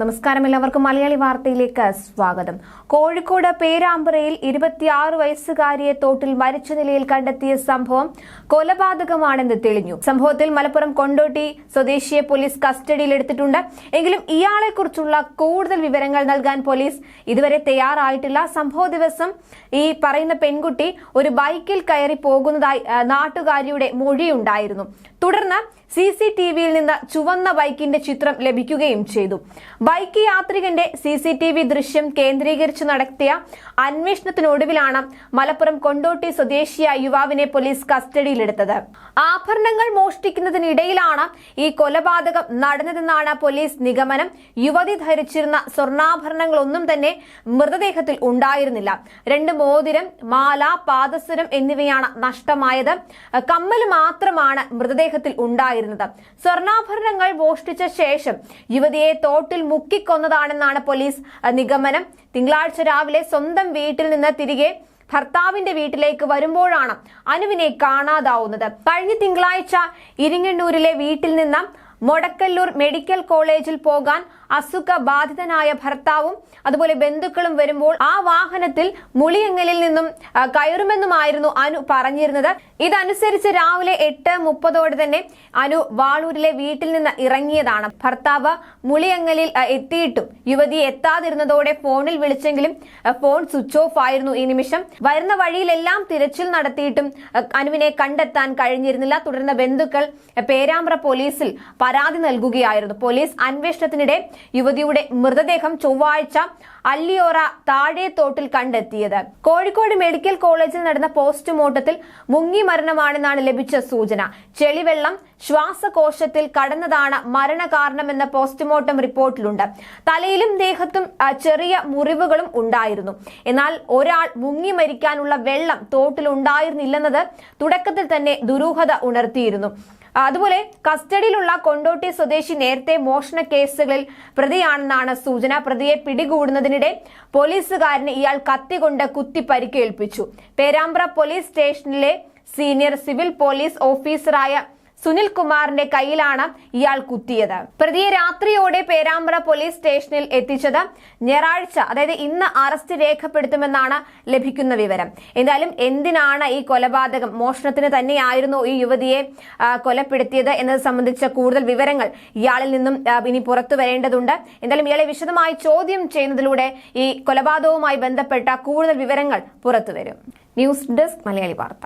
നമസ്കാരം എല്ലാവർക്കും. മലയാളി വാർത്തയിലേക്ക് സ്വാഗതം. കോഴിക്കോട് പേരാമ്പ്രയിൽ ഇരുപത്തിയാറ് വയസ്സുകാരിയെ തോട്ടിൽ മരിച്ച നിലയിൽ കണ്ടെത്തിയ സംഭവം കൊലപാതകമാണെന്ന് തെളിഞ്ഞു. സംഭവത്തിൽ മലപ്പുറം കൊണ്ടോട്ടി സ്വദേശിയെ പോലീസ് കസ്റ്റഡിയിലെടുത്തിട്ടുണ്ട്. എങ്കിലും ഇയാളെക്കുറിച്ചുള്ള കൂടുതൽ വിവരങ്ങൾ നൽകാൻ പോലീസ് ഇതുവരെ തയ്യാറായിട്ടില്ല. സംഭവ ദിവസം ഈ പറയുന്ന പെൺകുട്ടി ഒരു ബൈക്കിൽ കയറി പോകുന്നതായി നാട്ടുകാരിയുടെ മൊഴിയുണ്ടായിരുന്നു. തുടർന്ന് സി സി ടി വിയിൽ നിന്ന് ചുവന്ന ബൈക്കിന്റെ ചിത്രം ലഭിക്കുകയും ചെയ്തു. ബൈക്ക് യാത്രികന്റെ സി സി ടി വി ദൃശ്യം കേന്ദ്രീകരിച്ച് നടത്തിയ അന്വേഷണത്തിനൊടുവിലാണ് മലപ്പുറം കൊണ്ടോട്ടി സ്വദേശിയായ യുവാവിനെ പോലീസ് കസ്റ്റഡിയിലെടുത്തത്. ആഭരണങ്ങൾ മോഷ്ടിക്കുന്നതിനിടയിലാണ് ഈ കൊലപാതകം നടന്നതെന്നാണ് പോലീസ് നിഗമനം. യുവതി ധരിച്ചിരുന്ന സ്വർണാഭരണങ്ങളൊന്നും തന്നെ മൃതദേഹത്തിൽ ഉണ്ടായിരുന്നില്ല. രണ്ട് മോതിരം മാല പാദസരം എന്നിവയാണ് നഷ്ടമായത്. കമ്മൽ മാത്രമാണ് മൃതദേഹത്തിൽ ഉണ്ടായിരുന്നത്. സ്വർണാഭരണങ്ങൾ മോഷ്ടിച്ച ശേഷം യുവതിയെ തോട്ടിൽ മുക്കിക്കൊന്നതാണെന്നാണ് പോലീസ് നിഗമനം. തിങ്കളാഴ്ച രാവിലെ സ്വന്തം വീട്ടിൽ നിന്ന് തിരികെ ഭർത്താവിന്റെ വീട്ടിലേക്ക് വരുമ്പോഴാണ് അനുവിനെ കാണാതാവുന്നത്. കഴിഞ്ഞ തിങ്കളാഴ്ച ഇരിങ്ങണ്ണൂരിലെ വീട്ടിൽ നിന്ന് മൊടക്കല്ലൂർ മെഡിക്കൽ കോളേജിൽ പോകാൻ അസുഖബാധിതനായ ഭർത്താവും അതുപോലെ ബന്ധുക്കളും വരുമ്പോൾ ആ വാഹനത്തിൽ മുളിയങ്ങലിൽ നിന്നും കയറുമെന്നുമായിരുന്നു അനു പറഞ്ഞിരുന്നത്. ഇതനുസരിച്ച് രാവിലെ എട്ട് മുപ്പതോടെ തന്നെ അനു വാളൂരിലെ വീട്ടിൽ നിന്ന് ഇറങ്ങിയതാണ്. ഭർത്താവ് മുളിയങ്ങലിൽ എത്തിയിട്ടും യുവതി എത്താതിരുന്നതോടെ ഫോണിൽ വിളിച്ചെങ്കിലും ഫോൺ സ്വിച്ച് ഓഫ് ആയിരുന്നു ഈ നിമിഷം. വരുന്ന വഴിയിലെല്ലാം തിരച്ചിൽ നടത്തിയിട്ടും അനുവിനെ കണ്ടെത്താൻ കഴിഞ്ഞിരുന്നില്ല. തുടർന്ന് ബന്ധുക്കൾ പേരാമ്പ്ര പോലീസിൽ പരാതി നൽകുകയായിരുന്നു. പോലീസ് അന്വേഷണത്തിനിടെ യുവതിയുടെ മൃതദേഹം ചൊവ്വാഴ്ച അല്ലിയോറ താഴെ തോട്ടിൽ കണ്ടെത്തിയത്. കോഴിക്കോട് മെഡിക്കൽ കോളേജിൽ നടന്ന പോസ്റ്റ്മോർട്ടത്തിൽ മുങ്ങി മരണമാണെന്നാണ് ലഭിച്ച സൂചന. ചെളിവെള്ളം ശ്വാസകോശത്തിൽ കടന്നതാണ് മരണകാരണമെന്ന പോസ്റ്റ്മോർട്ടം റിപ്പോർട്ടിലുണ്ട്. തലയിലും ദേഹത്തും ചെറിയ മുറിവുകളും ഉണ്ടായിരുന്നു. എന്നാൽ ഒരാൾ മുങ്ങി മരിക്കാനുള്ള വെള്ളം തോട്ടിൽ ഉണ്ടായിരുന്നില്ലെന്നത് തുടക്കത്തിൽ തന്നെ ദുരൂഹത ഉണർത്തിയിരുന്നു. അതുപോലെ കസ്റ്റഡിയിലുള്ള കൊണ്ടോട്ടി സ്വദേശി നേരത്തെ മോഷണ കേസുകളിൽ പ്രതിയാണെന്നാണ് സൂചന. പ്രതിയെ പിടികൂടുന്നതിനിടെ പോലീസുകാരന് ഇയാൾ കത്തികൊണ്ട് കുത്തി പരിക്കേൽപ്പിച്ചു പേരാമ്പ്ര പോലീസ് സ്റ്റേഷനിലെ സീനിയർ സിവിൽ പോലീസ് ഓഫീസറായ സുനിൽ കുമാറിന്റെ കയ്യിലാണ് ഇയാൾ കുത്തിയത്. പ്രതിയെ രാത്രിയോടെ പേരാമ്പ്ര പോലീസ് സ്റ്റേഷനിൽ എത്തിച്ചത് ഞായറാഴ്ച അതായത് ഇന്ന് അറസ്റ്റ് രേഖപ്പെടുത്തുമെന്നാണ് ലഭിക്കുന്ന വിവരം. എന്തായാലും എന്തിനാണ് ഈ കൊലപാതകം? മോഷണത്തിന് തന്നെയായിരുന്നു ഈ യുവതിയെ കൊലപ്പെടുത്തിയത് എന്നത് സംബന്ധിച്ച കൂടുതൽ വിവരങ്ങൾ ഇയാളിൽ നിന്നും ഇനി പുറത്തു വരേണ്ടതുണ്ട്. എന്തായാലും ഇയാളെ വിശദമായി ചോദ്യം ചെയ്യുന്നതിലൂടെ ഈ കൊലപാതകവുമായി ബന്ധപ്പെട്ട കൂടുതൽ വിവരങ്ങൾ പുറത്തുവരും ന്യൂസ് ഡെസ്ക് മലയാളി വാർത്ത.